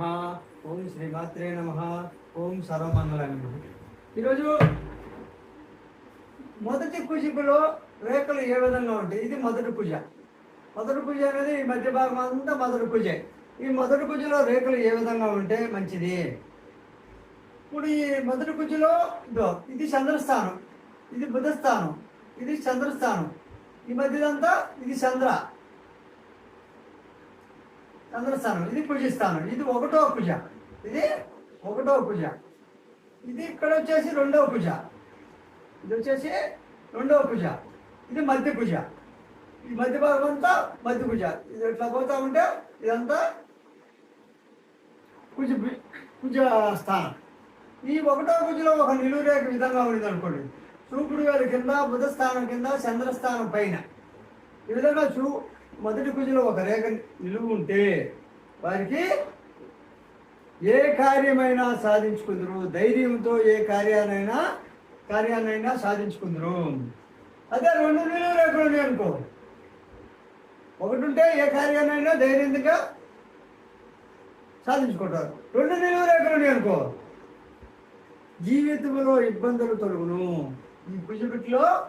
ఓం శ్రీ మాత్రే నమ. ఓం సర్వమంగళ నమ. ఈరోజు మొదటి కుజిపులో రేఖలు ఏ విధంగా ఉంటాయి? ఇది మొదటి పూజ. మొదటి పూజ అనేది ఈ మధ్య భాగం అంతా మొదటి పూజ. ఈ మొదటి పూజలో రేఖలు ఏ విధంగా ఉంటే మంచిది? ఇప్పుడు ఈ మొదటి పూజలో ఇదో ఇది చంద్రస్థానం. ఇది బుధస్థానం. ఇది చంద్రస్థానం. ఈ మధ్యదంతా ఇది చంద్ర. చంద్రస్థానం. ఇది పూజిస్తాను. ఇది ఒకటో పూజ. ఇది ఒకటో పూజ. ఇది ఇక్కడ వచ్చేసి రెండవ పూజ. ఇది వచ్చేసి రెండవ పూజ. ఇది మధ్య పూజ. ఈ మధ్య భాగం అంతా మధ్య పూజ. ఇది ఇట్లా పోతా ఉంటే ఇదంతా పూజ పూజ స్థానం. ఈ ఒకటో పూజలో ఒక నిలువురేఖ విధంగా ఉంది అనుకోండి చూపుడు గారి కింద బుధ స్థానం కింద చంద్రస్థానం పైన. ఈ విధంగా చూ మొదటి కుజలో ఒక రేఖ నిలువు ఉంటే వారికి ఏ కార్యమైనా సాధించుకుందరు. ధైర్యంతో ఏ కార్యానైనా కార్యాలైనా సాధించుకుందరు. అదే రెండు నిలువు రేఖలు ఉన్నాయి అనుకో. ఒకటి ఉంటే ఏ కార్యాలైనా ధైర్యంగా సాధించుకుంటారు. రెండు నిలువు రేఖలు ఉన్నాయి అనుకో. జీవితంలో ఇబ్బందులు తొలుగును. ఈ కుజబిట్లో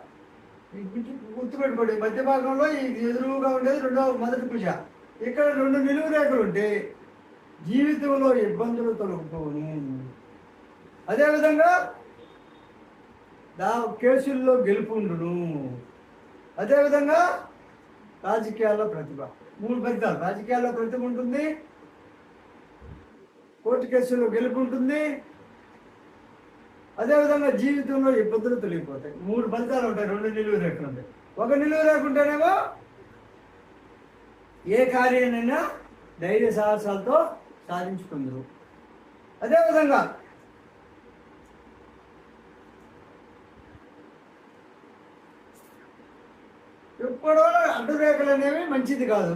గుర్తుపెట్టుకోండి. మధ్య భాగంలో ఇది ఎదురుగా ఉండేది రెండవ మొదటి పూజ. ఇక్కడ రెండు నిలువు రేఖలు ఉంటే జీవితంలో ఇబ్బందులు తొలగిపోవును. అదేవిధంగా దా కేసుల్లో గెలుపు ఉండును. అదేవిధంగా రాజకీయాల్లో ప్రతిభ. మూడు ఫలితాలు. రాజకీయాల్లో ప్రతిభ ఉంటుంది. కోర్టు కేసుల్లో గెలుపు ఉంటుంది. అదేవిధంగా జీవితంలో ఇబ్బందులు తొలగిపోతాయి. మూడు ఫలితాలు ఉంటాయి రెండు నిలువ రేఖలు ఉంటాయి. ఒక నిలువ రేఖ ఉంటేనేమో ఏ కార్యాన్నైనా ధైర్య సాహసాలతో సాధించుకుందరు. అదేవిధంగా ఎప్పుడో అడ్డు రేఖలు అనేవి మంచిది కాదు.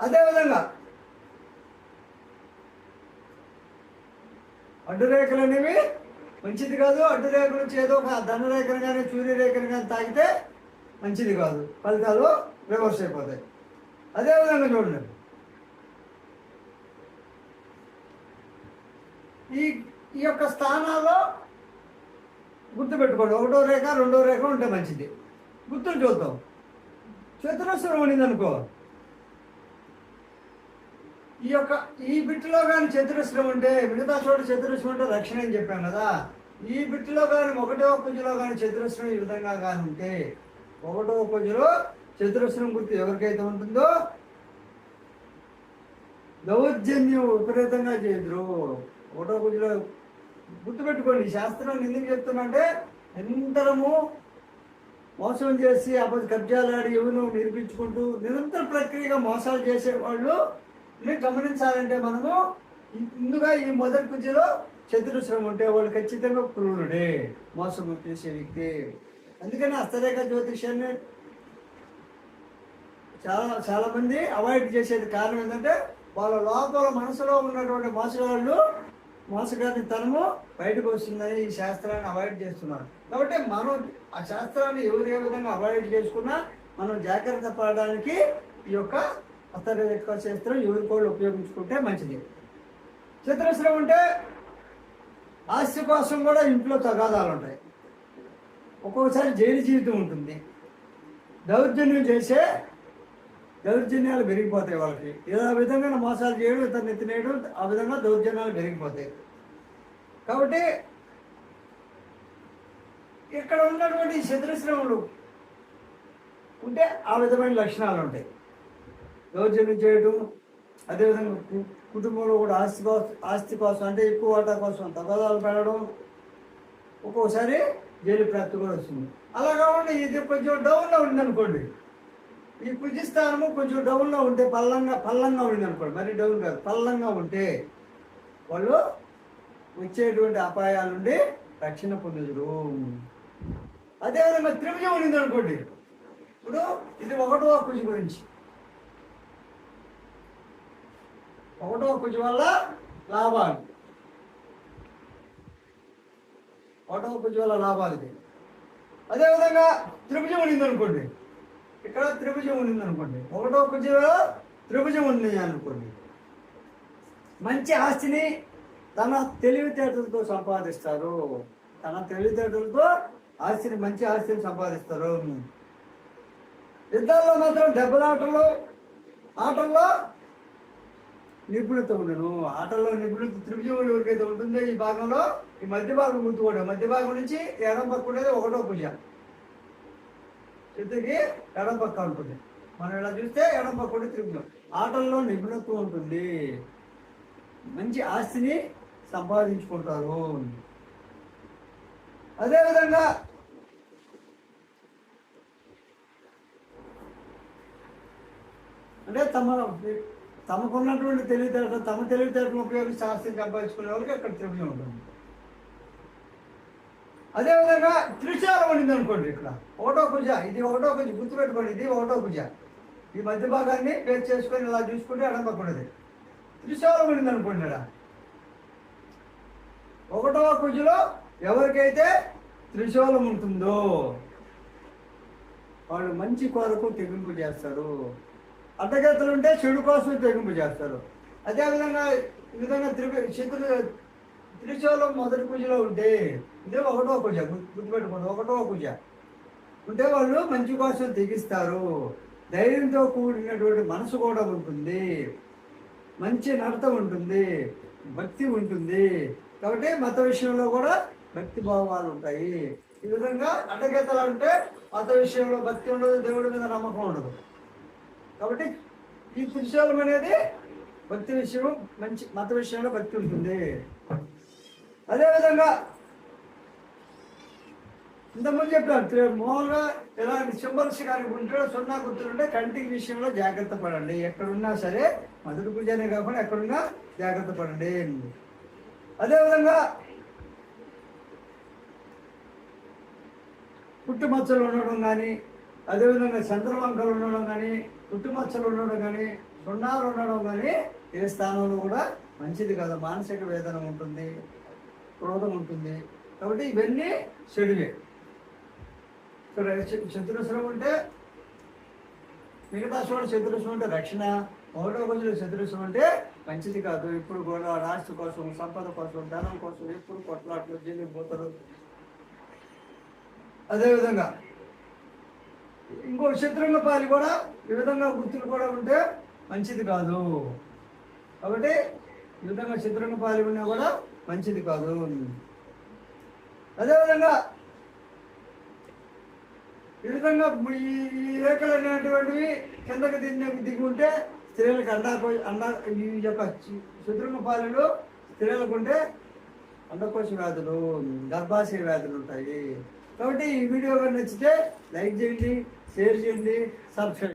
అదేవిధంగా అడ్డు రేఖలు అనేవి మంచిది కాదు. అడ్డురేఖ నుంచి ఏదో ఒక ధనరేఖను కానీ చూరి రేఖను కానీ తాగితే మంచిది కాదు. ఫలితాలు రివర్స్ అయిపోతాయి. అదేవిధంగా చూడండి. ఈ ఈ యొక్క స్థానాల్లో గుర్తుపెట్టుకోండి. ఒకటో రేఖ రెండో రేఖ ఉంటే మంచిది. గుర్తులు చూద్దాం. చతురస్రం ఉండింది అనుకో ఈ యొక్క ఈ బిట్లో కానీ చతురస్రం ఉంటే మిగతా చోట చతురస్రం ఉంటే రక్షణ అని చెప్పాను కదా. ఈ బిట్లో కానీ ఒకటో పుంజులో కానీ చతురస్రం ఈ విధంగా కానీ ఉంటే ఒకటో పుంజులో చతురస్రం గుర్తు ఎవరికైతే ఉంటుందో? దౌర్జన్యం విపరీతంగా చేద్దరు ఒకటో పుంజులో గుర్తుపెట్టుకోండి ఈ శాస్త్రం ఎందుకు చెప్తున్నా నిరంతరము మోసం చేసి అబద్ధ కబ్జాలాడి ఎవరు నిరూపించుకుంటూ నిరంతర ప్రక్రియగా మోసాలు చేసేవాళ్ళు ఇవి గమనించాలంటే మనము ముందుగా ఈ మొదటి పూజలో చతురస్రం ఉంటే వాళ్ళు ఖచ్చితంగా క్రూరుడే మోసం చేసే వ్యక్తి. అందుకని హస్తరేఖ జ్యోతిష్యాన్ని చాలా చాలా మంది అవాయిడ్ చేసేది కారణం ఏంటంటే వాళ్ళ లోపల మనసులో ఉన్నటువంటి మోసగాళ్ళు మోసగారిని తనము బయటకు వస్తుందని ఈ శాస్త్రాన్ని అవాయిడ్ చేస్తున్నారు. కాబట్టి మనం ఆ శాస్త్రాన్ని ఎవరు ఏ విధంగా అవాయిడ్ చేసుకున్నా మనం జాగ్రత్త పడడానికి ఈ యొక్క హస్తరేఖ శాస్త్రం ఎవరి కోళ్ళు ఉపయోగించుకుంటే మంచిది. చతురస్రం ఉంటే ఆస్తి కోసం కూడా ఇంట్లో తగాదాలు ఉంటాయి. ఒక్కొక్కసారి జైలు జీవితం ఉంటుంది. దౌర్జన్యం చేసే దౌర్జన్యాలు పెరిగిపోతాయి వాళ్ళకి. ఏదో ఆ విధంగా మోసాలు చేయడం ఇతను ఎత్తినేయడం ఆ విధంగా దౌర్జన్యాలు పెరిగిపోతాయి. కాబట్టి ఇక్కడ ఉన్నటువంటి చతురశ్రములు ఉంటే ఆ విధమైన లక్షణాలు ఉంటాయి. దౌర్జన్యం చేయడం అదేవిధంగా కుటుంబంలో కూడా ఆస్తి కోసం ఆస్తి కోసం అంటే ఎక్కువ వాటా కోసం తగాదాలు పెరగడం ఒక్కోసారి జైలు ప్రాప్తి కూడా వస్తుంది అలా కాకుండా ఇది కొంచెం డౌన్లో ఉంది అనుకోండి ఈ కుజిస్థానము కొంచెం డౌన్లో ఉంటే పల్లంగా పల్లంగా ఉంది అనుకోండి మరి డౌన్ కాదు పల్లంగా ఉంటే వాళ్ళు వచ్చేటువంటి అపాయాల నుండి రక్షణ పొందుదురు. అదేవిధంగా త్రిభుజం ఉంది అనుకోండి ఇప్పుడు ఇది ఒకటో కుజి గురించి. ఒకటో కుజు వల్ల లాభాలు. ఒకటో కుజ వల్ల లాభాలు ఇది. అదేవిధంగా త్రిభుజం ఉండింది అనుకోండి. ఇక్కడ త్రిభుజం ఉండింది అనుకోండి. ఒకటో కుజంలో త్రిభుజం ఉంది అనుకోండి. మంచి ఆస్తిని తన తెలివితేటలతో సంపాదిస్తారు. తన తెలివితేటలతో ఆస్తిని మంచి ఆస్తిని సంపాదిస్తారు. యుద్ధాల్లో మాత్రం దెబ్బలాటలు ఆటల్లో నిపుణత ఉండను ఆటల్లో నిపుణత త్రిభుజములు ఎవరికైతే ఉంటుందో ఈ భాగంలో ఈ మధ్య భాగం గుర్తుకోవడం మధ్య భాగం నుంచి ఎడం పక్క ఉండేది ఒకటో పూజ చిత్తుకి ఎడం పక్క ఉంటుంది. మనం ఇలా చూస్తే ఎడం పక్క ఉండే త్రిభుజం. ఆటల్లో నిపుణత్వం ఉంటుంది. మంచి ఆస్తిని సంపాదించుకుంటారు. అదేవిధంగా అంటే తమ తమకున్నటువంటి తెలివితేటలు తమ తెలివితేటలు ఉపయోగించి ఆస్తిని సంపాదించుకునే వాళ్ళకి అక్కడ త్రిభుజం ఉంటుంది. అదేవిధంగా త్రిశాలం ఉండింది అనుకోండి ఇక్కడ. ఒకటో భుజ ఇది ఒకటో కుజ గుర్తుపెట్టుకోండి ఇది ఒకటో కుజ ఈ మధ్య భాగాన్ని వేరు చేసుకొని ఇలా చూసుకుంటే అడగకూడదు త్రిశాలం ఉండింది అనుకోండి ఇక్కడ. ఒకటో భుజలో ఎవరికైతే త్రిశూలం ఉంటుందో వాళ్ళు మంచి కొరకు తెగింపు చేస్తారు. అడ్డగేతలు ఉంటే చెడు కోసం తెగింపు చేస్తారు అదేవిధంగా ఈ విధంగా త్రి చిత్ర త్రిశూలం మొదటి పూజలో ఉంటే ఇదే ఒకటో పూజ గుర్తుపెట్టుకోండి ఒకటో పూజ. ఉంటే వాళ్ళు మంచి కోసం తెగిస్తారు. ధైర్యంతో కూడినటువంటి మనసు కూడా ఉంటుంది. మంచి నడత ఉంటుంది. భక్తి ఉంటుంది. కాబట్టి మత విషయంలో కూడా భక్తి భావాలు ఉంటాయి. ఈ విధంగా అడ్డగీతలు అంటే మత విషయంలో భక్తి ఉండదు దేవుడి మీద నమ్మకం ఉండదు. కాబట్టి ఈ త్రిశూలం అనేది భక్తి విషయం మంచి మత విషయంలో భక్తి ఉంటుంది. అదేవిధంగా ఇంతకుముందు చెప్పాను మామూలుగా ఇలాంటి సింబల్స్ కానీ ఉంటే సున్నా గుర్తులుంటే కంటికి విషయంలో జాగ్రత్త పడండి. ఎక్కడున్నా సరే మధుడు పూజనే కాకుండా ఎక్కడున్నా జాగ్రత్త పడండి. అదేవిధంగా పుట్టుమచ్చలు ఉండడం కానీ అదేవిధంగా చంద్రవంకలు ఉండడం కానీ పుట్టుమచ్చలు ఉండడం కానీ సున్నాలు ఉండడం కానీ ఏ స్థానంలో కూడా మంచిది కాదు. మానసిక వేదన ఉంటుంది క్రోధం ఉంటుంది. కాబట్టి ఇవన్నీ చెడువే. చతురస్రం ఉంటే మిగతా చోట చతురస్రం అంటే రక్షణ ఒకటో రోజులు చతురస్రం అంటే మంచిది కాదు. ఇప్పుడు కూడా రాష్ట్ర కోసం సంపద కోసం ధనం కోసం ఎప్పుడు కొట్లాట్లు జరిగిపోతారు అదేవిధంగా ఇంకో శత్రుంగ పాలి కూడా ఈ విధంగా గుర్తులు కూడా ఉంటే మంచిది కాదు. కాబట్టి ఈ విధంగా శత్రుంగ పాలి ఉన్నా కూడా మంచిది కాదు. అదేవిధంగా ఈ విధంగా ఈ రేఖలు అనేటువంటివి కిందకి దిగి దిగి ఉంటే స్త్రీలకు అండాకో అండా ఈ యొక్క శత్రుంగ పాలలో స్త్రీలకు ఉంటే అండకోశ వ్యాధులు గర్భాశయ వ్యాధులు ఉంటాయి. కాబట్టి ఈ వీడియో నచ్చితే లైక్ చేయండి షేర్ చేయండి సబ్స్క్రైబ్